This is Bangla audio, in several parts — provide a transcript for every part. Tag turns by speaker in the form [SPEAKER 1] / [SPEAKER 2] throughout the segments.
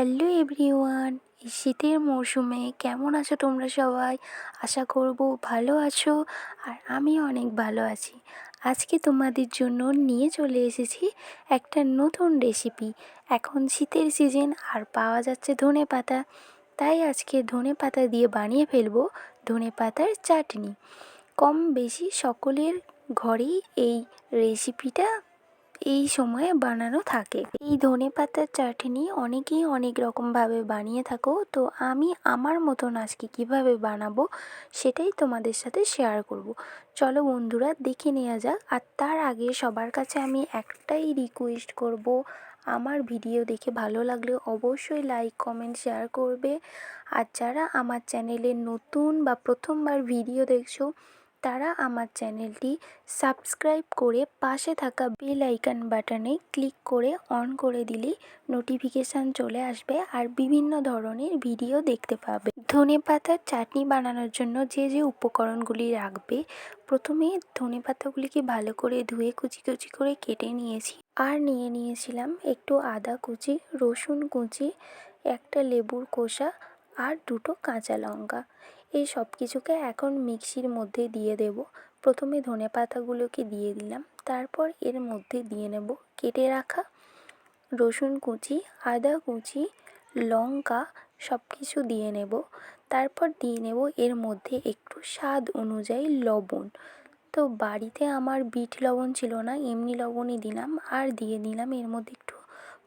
[SPEAKER 1] হ্যালো এভরিওয়ান, এই শীতের মরশুমে কেমন আছো তোমরা সবাই? আশা করব ভালো আছো আর আমি অনেক ভালো আছি। আজকে তোমাদের জন্য নিয়ে চলে এসেছি একটা নতুন রেসিপি এখন শীতের সিজন আর পাওয়া যাচ্ছে ধনে পাতা। তাই আজকে ধনে পাতা দিয়ে বানিয়ে ফেলব ধনে পাতার চাটনি। কম বেশি সকলের ঘরেই এই রেসিপিটা এই সময়ে বানানো থাকে। এই ধনে পাতার চাটনি অনেকেই অনেক রকমভাবে বানিয়ে থাকো। তো আমি আমার মতন আজকে কীভাবে বানাবো সেটাই তোমাদের সাথে শেয়ার করব। চলো বন্ধুরা, দেখে নেওয়া যাক। আর তার আগে সবার কাছে আমি একটাই রিকোয়েস্ট করব। আমার ভিডিও দেখে ভালো লাগলে অবশ্যই লাইক কমেন্ট শেয়ার করবে। আর যারা আমার চ্যানেলে নতুন বা প্রথমবার ভিডিও দেখছ তারা আমার চ্যানেলটি সাবস্ক্রাইব করে পাশে থাকা বেল আইকন বাটনে ক্লিক করে অন করে দিলেই নোটিফিকেশান চলে আসবে আর বিভিন্ন ধরনের ভিডিও দেখতে পাবে। ধনে পাতার চাটনি বানানোর জন্য যে যে উপকরণগুলি রাখবে, প্রথমে ধনে পাতাগুলিকে ভালো করে ধুয়ে কুচি কুচি করে কেটে নিয়েছি। আর নিয়ে নিয়েছিলাম একটু আদা কুচি, রসুন কুচি, একটা লেবুর কোষা আর দুটো কাঁচা লঙ্কা। এই সব কিছুকে এখন মিক্সির মধ্যে দিয়ে দেব। প্রথমে ধনে পাতাগুলোকে দিয়ে দিলাম। তারপর এর মধ্যে দিয়ে নেব কেটে রাখা রসুন কুচি, আদা কুচি, লঙ্কা সব কিছু দিয়ে নেব। তারপর দিয়ে নেব এর মধ্যে একটু স্বাদ অনুযায়ী লবণ। তো বাড়িতে আমার বিট লবণ ছিল না, এমনি লবণই দিলাম। আর দিয়ে দিলাম এর মধ্যে একটু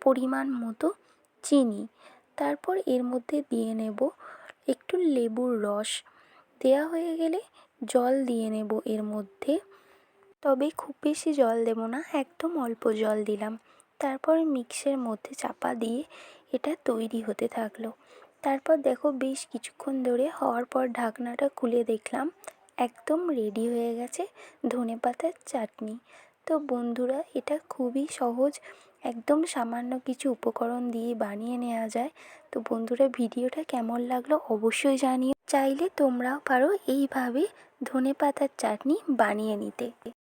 [SPEAKER 1] পরিমাণ মতো চিনি। তারপর এর মধ্যে দিয়ে নেব একটু লেবুর রস দেওয়া হয়ে গেলে জল দিয়ে নেব এর মধ্যে। তবে খুব বেশি জল দেব না, একদম অল্প জল দিলাম। তারপর মিক্সের মধ্যে চাপা দিয়ে এটা তৈরি হতে থাকল। তারপর দেখো বেশ কিছুক্ষণ ধরে হওয়ার পর ঢাকনাটা খুলে দেখলাম, একদম রেডি হয়ে গেছে ধনে পাতার চাটনি। তো বন্ধুরা, এটা খুবই সহজ একদম সামান্য কিছু উপকরণ দিয়ে বানিয়ে নেওয়া যায়। তো বন্ধুরা, ভিডিওটা কেমন লাগল অবশ্যই জানিও। চাইলে তোমরাও পারো এইভাবে ধনে পাতার চাটনি বানিয়ে নিতে।